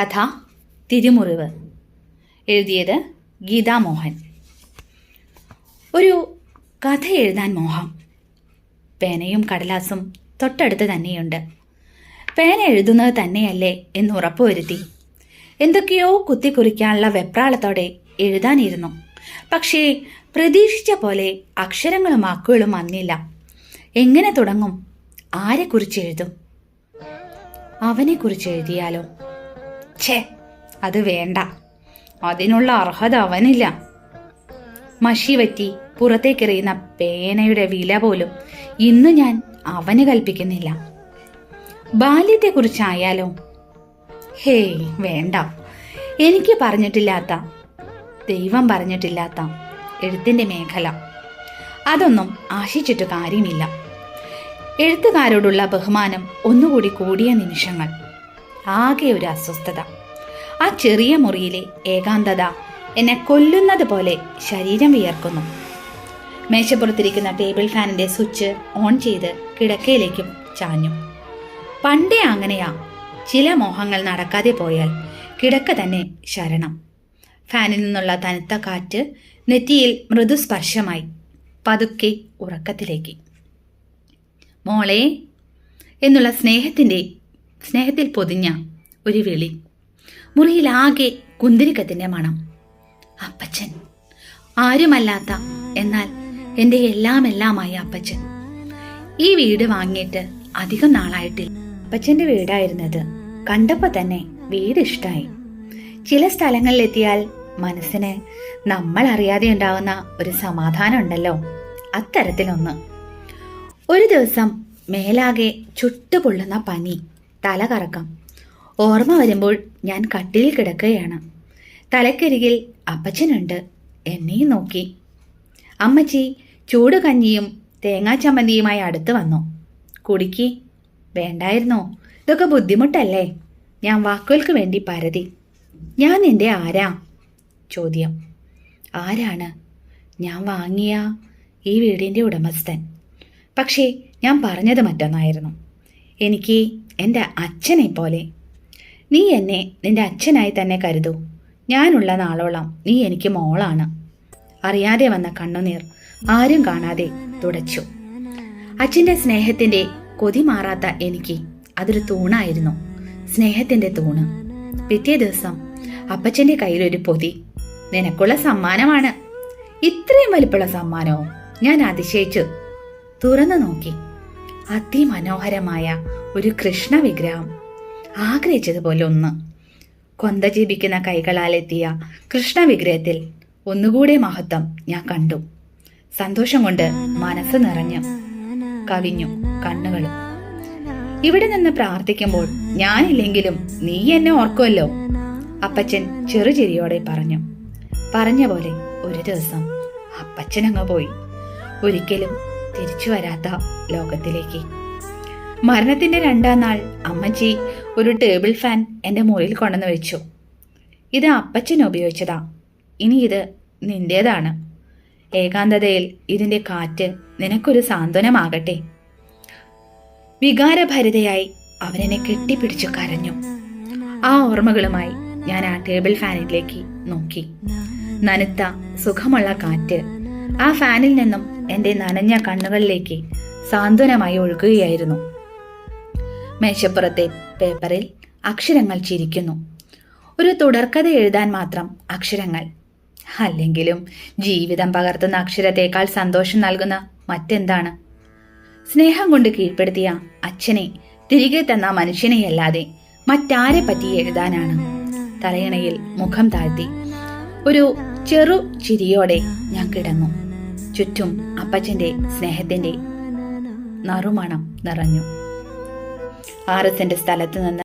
കഥ തിരുമുറിവ്. എഴുതിയത് ഗീതാ മോഹൻ ഒരു കഥ എഴുതാൻ മോഹം. പേനയും കടലാസും തൊട്ടടുത്ത് തന്നെയുണ്ട്. പേന എഴുതുന്നത് തന്നെയല്ലേ എന്ന് ഉറപ്പുവരുത്തി. എന്തൊക്കെയോ കുത്തിക്കുറിക്കാനുള്ള വെപ്രാളത്തോടെ എഴുതാനിരുന്നു. പക്ഷേ പ്രതീക്ഷിച്ച പോലെ അക്ഷരങ്ങളും വാക്കുകളും വന്നില്ല. എങ്ങനെ തുടങ്ങും? ആരെക്കുറിച്ച് എഴുതും? അവനെക്കുറിച്ച് എഴുതിയാലോ? ഛേ അത് വേണ്ട. അതിനുള്ള അർഹത അവനില്ല. മഷി വറ്റി പുറത്തേക്കെറിയുന്ന പേനയുടെ വില പോലും ഇന്ന് ഞാൻ അവന് കൽപ്പിക്കുന്നില്ല. ബാല്യത്തെക്കുറിച്ചായാലോ? ഹേ വേണ്ട. എനിക്ക് പറഞ്ഞിട്ടില്ലാത്ത ദൈവം പറഞ്ഞിട്ടില്ലാത്ത എഴുത്തിന്റെ മേഖല. അതൊന്നും ആശിച്ചിട്ട് കാര്യമില്ല. എഴുത്തുകാരോടുള്ള ബഹുമാനം ഒന്നുകൂടി കൂടിയ നിമിഷങ്ങൾ. ആകെ ഒരു അസ്വസ്ഥത. ആ ചെറിയ മുറിയിലെ ഏകാന്തത എന്നെ കൊല്ലുന്നത് പോലെ ശരീരം വിയർക്കുന്നു. മേശപ്പുറത്തിരിക്കുന്ന ടേബിൾ ഫാനിന്റെ സ്വിച്ച് ഓൺ ചെയ്ത് കിടക്കയിലേക്കും ചാഞ്ഞു. പണ്ടേ അങ്ങനെയാ. ചില മോഹങ്ങൾ നടക്കാതെ പോയാൽ കിടക്ക തന്നെ ശരണം. ഫാനിൽ നിന്നുള്ള തനുത്ത കാറ്റ് നെറ്റിയിൽ മൃദുസ്പർശമായി പതുക്കെ ഉറക്കത്തിലേക്ക്. മോളെ എന്നുള്ള സ്നേഹത്തിന്റെ സ്നേഹത്തിൽ പൊതിഞ്ഞ ഒരു വിളി. മുറിയിലാകെ കുന്തിരിക്കത്തിന്റെ മണം. അപ്പച്ചൻ. ആരുമല്ലാത്ത എന്നാൽ എന്റെ എല്ലാം എല്ലാമായി അപ്പച്ചൻ. ഈ വീട് വാങ്ങിയിട്ട് അധികം നാളായിട്ടില്ല. അപ്പച്ചന്റെ വീടായിരുന്നത് കണ്ടപ്പോൾ തന്നെ വീട് ഇഷ്ടമായി ചില സ്ഥലങ്ങളിലെത്തിയാൽ മനസ്സിന് നമ്മൾ അറിയാതെ ഉണ്ടാവുന്ന ഒരു സമാധാനം ഉണ്ടല്ലോ അത്തരത്തിലൊന്ന്. ഒരു ദിവസം മേലാകെ ചുട്ടുപൊള്ളുന്ന പനി. തലകറക്കം. ഓർമ്മ വരുമ്പോൾ ഞാൻ കട്ടിലിൽ കിടക്കുകയാണ്. തലക്കരികിൽ അപ്പച്ചനുണ്ട്. എന്നെയും നോക്കി. അമ്മച്ചി ചൂട് കഞ്ഞിയും തേങ്ങാ ചമ്മന്തിയുമായി അടുത്ത് വന്നു. കുടിക്ക്. വേണ്ടായിരുന്നോ? ഇതൊക്കെ ബുദ്ധിമുട്ടല്ലേ? ഞാൻ വാക്കുകൾക്ക് വേണ്ടി പരതി. ഞാൻ നിന്റെ ആരാ? ചോദ്യം. ആരാണ്? ഞാൻ വാങ്ങിയ ഈ വീടിന്റെ ഉടമസ്ഥൻ. പക്ഷേ ഞാൻ പറഞ്ഞത് മറ്റൊന്നായിരുന്നു. എനിക്ക് എന്റെ അച്ഛനെ പോലെ നീ എന്നെ നിന്റെ അച്ഛനായി തന്നെ കരുതൂ. ഞാനുള്ള നാളോളം നീ എനിക്ക് മോളാണ്. അറിയാതെ വന്ന കണ്ണുനീർ ആരും കാണാതെ തുടച്ചു. അച്ഛന്റെ സ്നേഹത്തിന്റെ കൊതി മാറാത്ത എനിക്ക് അതൊരു തൂണായിരുന്നു. സ്നേഹത്തിന്റെ തൂണ്. പിറ്റേ ദിവസം അപ്പച്ചന്റെ കയ്യിലൊരു പൊതി. നിനക്കുള്ള സമ്മാനമാണ്. ഇത്രയും വലിപ്പുള്ള സമ്മാനവും ഞാൻ അതിശയിച്ചു. തുറന്നു നോക്കി. അതിമനോഹരമായ ഒരു കൃഷ്ണ വിഗ്രഹം ആഗ്രഹിച്ചതുപോലെ ഒന്ന്. കൊന്ത ജീവിക്കുന്ന കൈകളാലെത്തിയ കൃഷ്ണ വിഗ്രഹത്തിൽ ഒന്നുകൂടെ മഹത്വം ഞാൻ കണ്ടു. സന്തോഷം കൊണ്ട് മനസ്സ് നിറഞ്ഞു കവിഞ്ഞു കണ്ണുകളും. ഇവിടെ നിന്ന് പ്രാർത്ഥിക്കുമ്പോൾ ഞാനില്ലെങ്കിലും നീ എന്നെ ഓർക്കുമല്ലോ അപ്പച്ചൻ ചെറുചിരിയോടെ പറഞ്ഞു. പറഞ്ഞ പോലെ ഒരു ദിവസം അപ്പച്ചൻ അങ്ങ് പോയി. ഒരിക്കലും തിരിച്ചു വരാത്ത ലോകത്തിലേക്ക്. മരണത്തിന്റെ രണ്ടാം നാൾ അമ്മച്ചി ഒരു ടേബിൾ ഫാൻ എന്റെ മുറിയിൽ കൊണ്ടുവന്ന് വെച്ചു. ഇത് അപ്പച്ചൻ ഉപയോഗിച്ചതാ. ഇനി ഇത് നിന്റേതാണ്. ഏകാന്തതയിൽ ഇതിന്റെ കാറ്റ് നിനക്കൊരു സാന്ത്വനമാകട്ടെ. വികാരഭരിതയായി അവനെന്നെ കെട്ടിപ്പിടിച്ചു കരഞ്ഞു. ആ ഓർമ്മകളുമായി ഞാൻ ആ ടേബിൾ ഫാനിലേക്ക് നോക്കി. നനുത്ത സുഖമുള്ള കാറ്റ് ആ ഫാനിൽ നിന്നും എന്റെ നനഞ്ഞ കണ്ണുകളിലേക്ക് സാന്ത്വനമായി ഒഴുകുകയായിരുന്നു. മേശപ്പുറത്തെ പേപ്പറിൽ അക്ഷരങ്ങൾ ചിരിക്കുന്നു. ഒരു തുടർക്കഥ എഴുതാൻ മാത്രം അക്ഷരങ്ങൾ. അല്ലെങ്കിലും ജീവിതം പകർത്തുന്ന അക്ഷരത്തേക്കാൾ സന്തോഷം നൽകുന്ന മറ്റെന്താണ്? സ്നേഹം കൊണ്ട് കീഴ്പ്പെടുത്തിയ അച്ഛനെ തിരികെ തന്ന മനുഷ്യനെയല്ലാതെ മറ്റാരെ പറ്റി എഴുതാനാണ്? തലയണയിൽ മുഖം താഴ്ത്തി. ഒരു ചെറു ചിരിയോടെ ഞാൻ കിടന്നു. ചുറ്റും അപ്പച്ചന്റെ സ്നേഹത്തിന്റെ നറുമണം നിറഞ്ഞു. ആർ എസിന്റെ സ്ഥലത്ത് നിന്ന്